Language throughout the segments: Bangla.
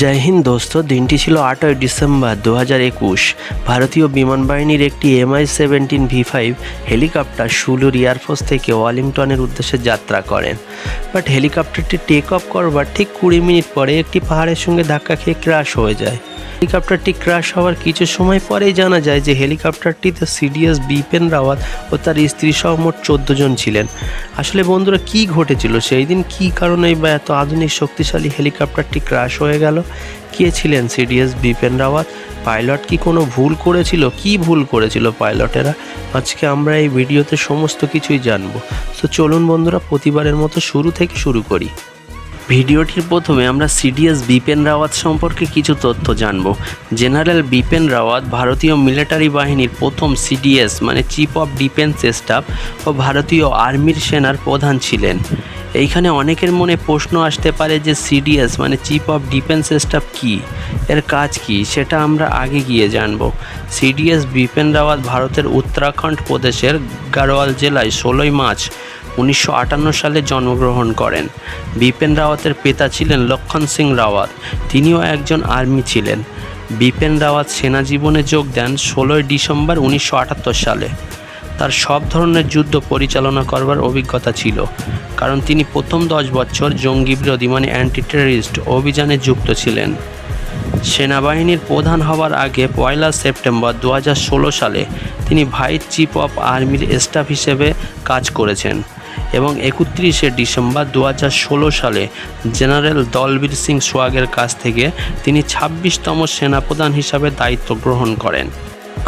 জয় হিন্দ দোস্ত, দিনটি ছিল আটই ডিসেম্বর দু একুশ। ভারতীয় বিমান বাহিনীর একটি MI seventeen V five helicopter Sulur air force থেকে ওয়ালিংটনের উদ্দেশ্যে যাত্রা করেন। বাট হেলিকপ্টারটি টেক অফ করবার ঠিক কুড়ি মিনিট পরে একটি পাহাড়ের সঙ্গে ধাক্কা খেয়ে ক্রাশ হয়ে যায়। হেলিকপ্টারটি ক্র্যাশ হওয়ার কিছু সময় পরেই জানা যায় যে হেলিকপ্টারটিতে সিডিএস বিপেন রাওয়াত ও তার স্ত্রী সহ মোট চোদ্দ জন ছিলেন। আসলে বন্ধুরা, কি ঘটেছিল? সেই দিন কী কারণে বা এত আধুনিক শক্তিশালী হেলিকপ্টারটি ক্র্যাশ হয়ে গেল? কে ছিলেন সিডিএস বিপেন রাওয়াত? পাইলট কি কোনো ভুল করেছিল? কি ভুল করেছিল পাইলটেরা? আজকে আমরা এই ভিডিওতে সমস্ত কিছুই জানব। তো চলুন বন্ধুরা, প্রতিবারের মতো শুরু থেকে শুরু করি। ভিডিওটির প্রথমে আমরা সিডিএস বিপেন রাওয়াত সম্পর্কে কিছু তথ্য জানব। জেনারেল বিপেন রাওয়াত ভারতীয় মিলিটারি বাহিনীর প্রথম সিডিএস মানে চিফ অফ ডিফেন্স স্টাফ ও ভারতীয় আর্মির সেনার প্রধান ছিলেন। এইখানে অনেকের মনে প্রশ্ন আসতে পারে যে সিডিএস মানে চিফ অফ ডিফেন্স স্টাফ কি? এর কাজ কি? সেটা আমরা আগে গিয়ে জানব। সিডিএস বিপেন রাওয়াত ভারতের উত্তরাখণ্ড প্রদেশের গাড়োয়াল জেলায় ষোলোই মার্চ উনিশশো আটান্ন সালে জন্মগ্রহণ করেন। বিপেন রাওয়াতের পিতা ছিলেন লক্ষণ সিং রাওয়াত। তিনিও একজন আর্মি ছিলেন। বিপেন রাওয়াত সেনা জীবনে যোগ দেন ষোলোই ডিসেম্বর উনিশশো আটাত্তর সালে। তার সব ধরনের যুদ্ধ পরিচালনা করবার অভিজ্ঞতা ছিল, কারণ তিনি প্রথম দশ বছর জঙ্গি বিরোধী মানে অ্যান্টি টেররিস্ট অভিযানে যুক্ত ছিলেন। সেনাবাহিনীর প্রধান হওয়ার আগে পয়লা সেপ্টেম্বর দু হাজার ষোলো সালে তিনি ভাইস চিফ অফ আর্মির স্টাফ হিসেবে কাজ করেছেন এবং একত্রিশে ডিসেম্বর দু হাজার ষোলো সালে জেনারেল দলবীর সিং সোয়াগের কাছ থেকে তিনি ছাব্বিশতম সেনাপ্রধান হিসাবে দায়িত্ব গ্রহণ করেন।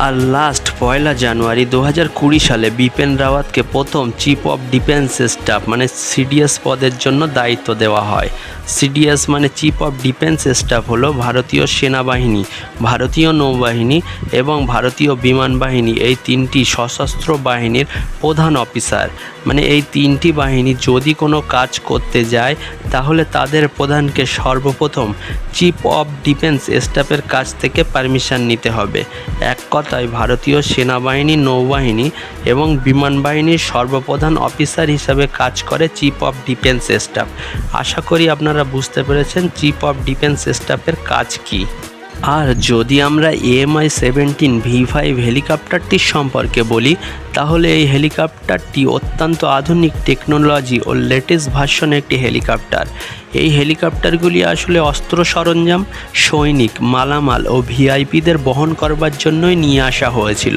আর লাস্ট পয়লা জানুয়ারি দু হাজার কুড়ি সালে বিপেন রাওয়াতকে প্রথম চিফ অফ ডিফেন্স স্টাফ মানে সিডিএস পদের জন্য দায়িত্ব দেওয়া হয়। সিডিএস মানে চিফ অফ ডিফেন্স স্টাফ হলো ভারতীয় সেনাবাহিনী, ভারতীয় নৌবাহিনী এবং ভারতীয় বিমান বাহিনী। এই তিনটি সশস্ত্র বাহিনীর প্রধান অফিসার মানে এই তিনটি বাহিনী যদি কোনো কাজ করতে যায়, তাহলে তাদের প্রধানকে সর্বপ্রথম চিফ অফ ডিফেন্স স্টাফের কাছ থেকে পারমিশন নিতে হবে। এক কথায় ভারতীয় সেনাবাহিনী, নৌবাহিনী এবং বিমান বাহিনীর সর্বপ্রধান অফিসার হিসাবে কাজ করে চিফ অফ ডিফেন্স স্টাফ আশা করি আপনারা বুঝতে পেরেছেন চিফ অফ ডিফেন্স স্টাফের কাজ কী। আর যদি আমরা এএমআই সেভেন্টিন ভি ফাইভ হেলিকপ্টারটির সম্পর্কে বলি তাহলে এই হেলিকপ্টারটি অত্যন্ত আধুনিক টেকনোলজি ও লেটেস্ট ভার্সন একটি হেলিকপ্টার। এই হেলিকপ্টারগুলি আসলে অস্ত্র সরঞ্জাম, সৈনিক, মালামাল ও ভিআইপিদের বহন করবার জন্যই নিয়ে আসা হয়েছিল।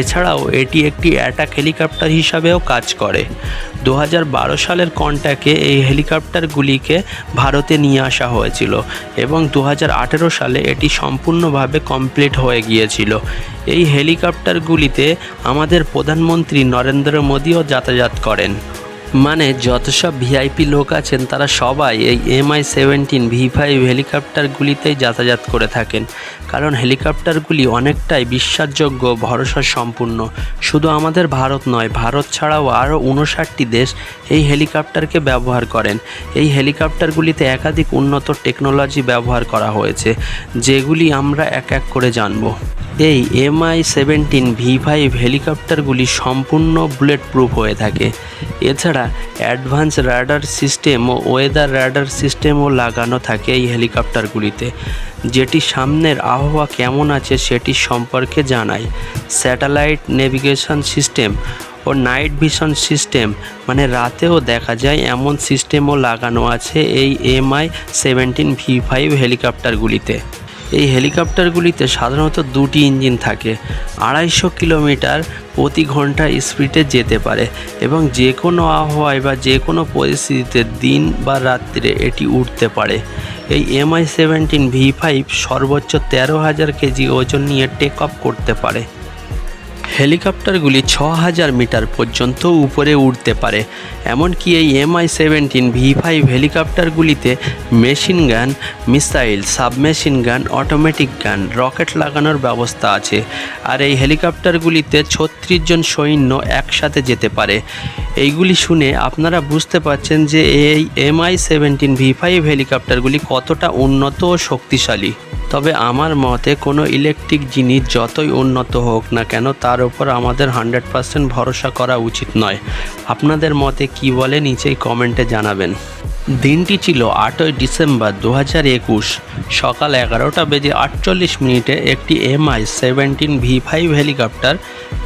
এছাড়াও এটি একটি অ্যাটাক হেলিকপ্টার হিসাবেও কাজ করে। দু হাজার বারো সালের কন্ট্যাক্টে এই হেলিকপ্টারগুলিকে ভারতে নিয়ে আসা হয়েছিল এবং দু হাজার আঠেরো সালে এটি সম্পূর্ণভাবে কমপ্লিট হয়ে গিয়েছিল। এই হেলিকপ্টারগুলিতে আমাদের প্রধানমন্ত্রী নরেন্দ্র মোদীও যাতায়াত করেন। মানে যত সব ভিআইপি লোক আছেন, তারা সবাই এই এমআই সেভেন্টিন ভি ফাইভ হেলিকপ্টারগুলিতেই যাতায়াত করে থাকেন। কারণ হেলিকপ্টারগুলি অনেকটাই বিশ্বাসযোগ্য ভরসা সম্পূর্ণ শুধু আমাদের ভারত নয়, ভারত ছাড়াও আরও উনষাটটি দেশ এই হেলিকপ্টারকে ব্যবহার করেন। এই হেলিকপ্টারগুলিতে একাধিক উন্নত টেকনোলজি ব্যবহার করা হয়েছে, যেগুলি আমরা এক এক করে জানব। এই এমআই সেভেন্টিন ভি ফাইভ হেলিকপ্টারগুলি সম্পূর্ণ বুলেট প্রুফ হয়ে থাকে। এছাড়া অ্যাডভান্স রাডার সিস্টেম ও ওয়েদার রাডার সিস্টেমও লাগানো থাকে এই হেলিকপ্টারগুলিতে। যেটি সামনের আবহাওয়া কেমন আছে সেটি সম্পর্কে জানায়। স্যাটেলাইট নেভিগেশন সিস্টেম ও নাইট ভিশন সিস্টেম মানে রাতেও দেখা যায় এমন সিস্টেমও লাগানো আছে এই এমআই সেভেন্টিন ভি ফাইভ হেলিকপ্টারগুলিতে। এই হেলিকপ্টারগুলিতে সাধারণত দুটি ইঞ্জিন থাকে। আড়াইশো কিলোমিটার প্রতি ঘণ্টা স্পিডে যেতে পারে এবং যে কোনো আবহাওয়ায় বা যে কোনো পরিস্থিতিতে দিন বা রাত্রে এটি উঠতে পারে। এই এমআই সেভেন্টিন ভি ফাইভ সর্বোচ্চ তেরো হাজার কেজি ওজন নিয়ে টেক অফ করতে পারে। হেলিকপ্টারগুলি ছ হাজার মিটার পর্যন্ত উপরে উঠতে পারে, এমনকি এই MI seventeen V five হেলিকপ্টারগুলিতে machine gun, missile, submachine gun, automatic gun, rocket লাগানোর ব্যবস্থা আছে। আর এই হেলিকপ্টারগুলিতে ছত্রিশ জন সৈন্য একসাথে যেতে পারে। এইগুলি শুনে আপনারা বুঝতে পারছেন যে এই এমআই সেভেন্টিন ভি ফাইভ হেলিকপ্টারগুলি কতটা উন্নত ও শক্তিশালী। তবে আমার মতে কোনো ইলেকট্রিক জিনিস যতই উন্নত হোক না কেন তার উপর আমাদের হান্ড্রেড পার্সেন্ট ভরসা করা উচিত নয়। আপনাদের মতে কি বলে নিচেই কমেন্টে জানাবেন। দিনটি ছিল আটই ডিসেম্বর দু হাজার একুশ, সকাল এগারোটা বেজে আটচল্লিশ মিনিটে একটি MI seventeen V five helicopter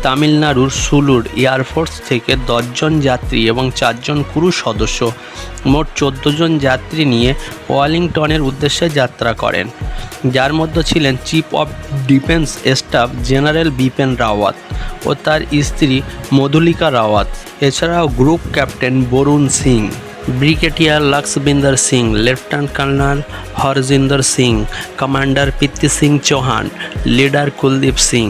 তামিলনাড়ুর সুলুর এয়ারফোর্স থেকে দশজন যাত্রী এবং চারজন ক্রু সদস্য, মোট জন যাত্রী নিয়ে ওয়ালিংটনের উদ্দেশ্যে যাত্রা করেন। যার মধ্যে ছিলেন chief of defence staff general Bipin Rawat ও তার স্ত্রী মধুলিকা রাওয়াত, এছাড়াও group captain Varun Singh. Brigadier Lakhbinder Singh, lieutenant colonel Harjinder Singh, commander Prithvi Singh Chauhan, leader Kuldeep Singh,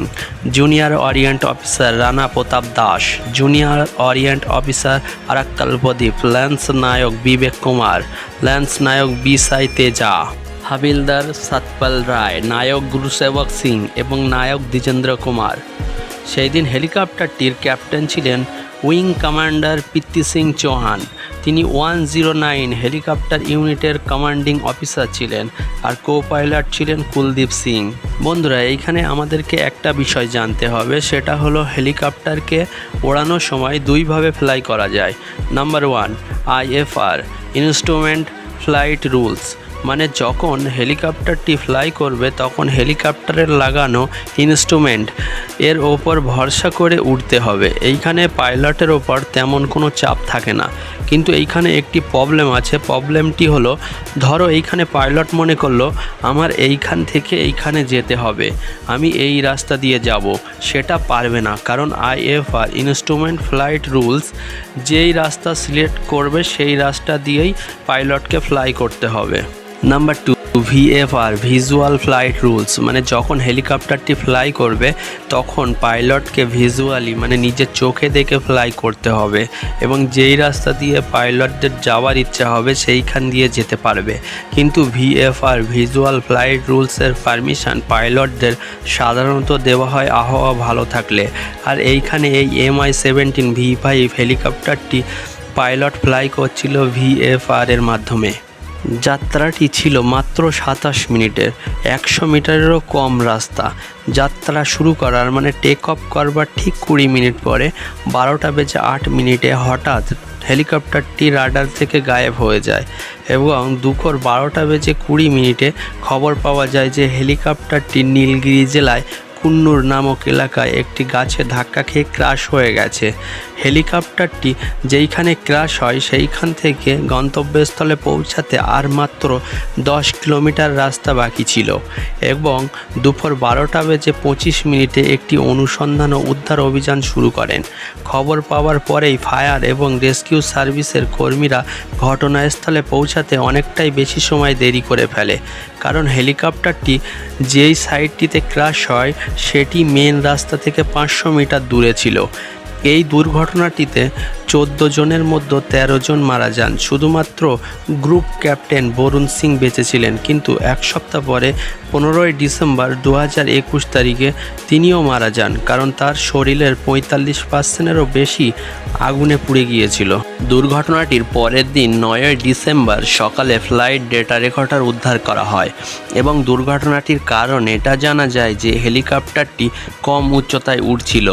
junior warrant officer Rana Pratap Das, junior warrant officer Arakkal Pradeep, lance naik Vivek Kumar, lance naik B Sai Teja, havildar Satpal রায়, নায়ক গুরুসেবক সিং এবং নায়ক দ্বিজেন্দ্র কুমার। সেই দিন হেলিকপ্টারটির ক্যাপ্টেন ছিলেন উইং কমান্ডার পিত্তি সিং চৌহান। তিনি ওয়ান জিরো নাইন হেলিকপ্টার ইউনিটের কমান্ডিং অফিসার ছিলেন আর কো পাইলট ছিলেন কুলদীপ সিং। বন্ধুরা, এইখানে আমাদেরকে একটা বিষয় জানতে হবে, সেটা হলো হেলিকপ্টারকে ওড়ানোর সময় দুইভাবে ফ্লাই করা যায়। Number one IFR instrument flight rules. মানে যখন হেলিকপ্টারটি ফ্লাই করবে, তখন হেলিকপ্টারের লাগানো ইনস্ট্রুমেন্ট এর ওপর ভরসা করে উঠতে হবে। এইখানে পাইলটের ওপর তেমন কোনো চাপ থাকে না। কিন্তু এইখানে একটি প্রবলেম আছে। প্রবলেমটি হলো, ধরো এইখানে পাইলট মনে করল, আমার এইখান থেকে এইখানে যেতে হবে। আমি এই রাস্তা দিয়ে যাব। সেটা পারবে না। কারণ আইএফআর ইনস্ট্রুমেন্ট ফ্লাইট রুলস যেই রাস্তা সিলেক্ট করবে, সেই রাস্তা দিয়েই পাইলটকে ফ্লাই করতে হবে। Number two VFR visual flight rules মানে যখন হেলিকপ্টারটি ফ্লাই করবে, তখন পাইলটকে ভিজুয়ালি মানে নিজের চোখে দেখে ফ্লাই করতে হবে এবং যেই রাস্তা দিয়ে পাইলটদের যাওয়ার ইচ্ছা হবে, সেইখান দিয়ে যেতে পারবে। কিন্তু ভিএফআর ভিজুয়াল ফ্লাইট রুলসের পারমিশন পাইলটদের সাধারণত দেওয়া হয় আবহাওয়া ভালো থাকলে। আর এইখানে এই এমআই সেভেন্টিন ভি ফাইভ হেলিকপ্টারটি পাইলট ফ্লাই করছিল ভিএফআর এর মাধ্যমে। যাত্রাটি ছিল মাত্র সাতাশ মিনিটের। একশো মিটারেরও কম রাস্তা। যাত্রা শুরু করার মানে টেক অফ করবার ঠিক কুড়ি মিনিট পরে বারোটা বেজে আট মিনিটে হঠাৎ হেলিকপ্টারটি রাডার থেকে গায়েব হয়ে যায় এবং দুপুর বারোটা বেজে কুড়ি মিনিটে খবর পাওয়া যায় যে হেলিকপ্টারটি নীলগিরি জেলায় কুন্নুর নামক এলাকায় একটি গাছে ধাক্কা খেয়ে ক্রাশ হয়ে গেছে। হেলিকপ্টারটি যেইখানে ক্রাশ হয়, সেইখান থেকে গন্তব্যস্থলে পৌঁছাতে আর মাত্র দশ কিলোমিটার রাস্তা বাকি ছিল এবং দুপুর বারোটা বেজে পঁচিশ মিনিটে একটি অনুসন্ধান ও উদ্ধার অভিযান শুরু করেন। খবর পাওয়ার পরেই ফায়ার এবং রেস্কিউ সার্ভিসের কর্মীরা ঘটনাস্থলে পৌঁছাতে অনেকটাই বেশি সময় দেরি করে ফেলে। কারণ হেলিকপ্টারটি যেই সাইডটিতে ক্রাশ হয়, সেটি মেন রাস্তা থেকে পাঁচশো মিটার দূরে ছিল। এই দুর্ঘটনাটিতে চোদ্দ জনের মধ্যে ১৩ জন মারা যান। শুধুমাত্র গ্রুপ ক্যাপ্টেন বরুণ সিং বেঁচেছিলেন কিন্তু এক সপ্তাহ পরে পনেরোই ডিসেম্বর দু হাজার একুশ তারিখে তিনিও মারা যান, কারণ তার শরীরের পঁয়তাল্লিশ পার্সেন্টেরও বেশি আগুনে পুড়ে গিয়েছিল। দুর্ঘটনাটির পরের দিন নয়ই ডিসেম্বর সকালে ফ্লাইট ডেটা রেকর্ডার উদ্ধার করা হয় এবং দুর্ঘটনাটির কারণ এটা জানা যায় যে হেলিকপ্টারটি কম উচ্চতায় উঠছিল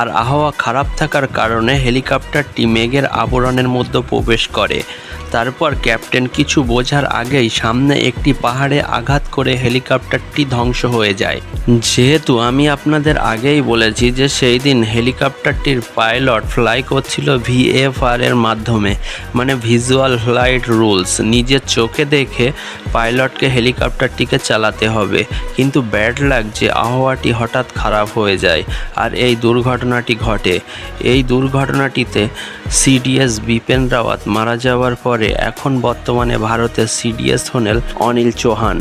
আর আবহাওয়া খারাপ থাকার কারণে হেলিকপ্টারটি মেঘের আবরণের মধ্যে প্রবেশ করে। তারপর ক্যাপ্টেন কিছু বোঝার আগেই সামনে একটি পাহাড়ে আঘাত করে হেলিকপ্টারটি ধ্বংস হয়ে যায়? যেহেতু আমি আপনাদের আগেই বলেছি যে সেই দিন হেলিকপ্টারটির পাইলট ফ্লাই করছিল ভিএফআর এর মাধ্যমে মানে ভিজুয়াল ফ্লাইট রুলস। নিজের চোখে দেখে পাইলটকে হেলিকপ্টারটিকে চালাতে হবে। কিন্তু ব্যাড লাগ যে আবহাওয়াটি হঠাৎ খারাপ হয়ে যায়, আর এই দুর্ঘটনাটি ঘটে। এই দুর্ঘটনাটিতে সিডিএস বিপেন রাওয়াত মারা যাওয়ার পরে এখন বর্তমানে ভারতের সিডিএস হলেন অনিল চৌহান।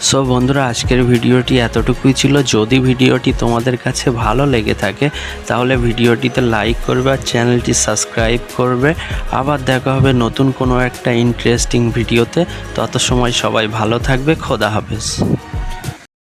সো বন্ধুরা, আজকের ভিডিওটি এতটুকুই ছিল। যদি ভিডিওটি তোমাদের কাছে ভালো লেগে থাকে, তাহলে ভিডিওটিতে লাইক করবে আর চ্যানেলটি সাবস্ক্রাইব করবে। আবার দেখা হবে নতুন কোনো একটা ইন্টারেস্টিং ভিডিওতে। তত সময় সবাই ভালো থাকবে। খোদা হাফেজ।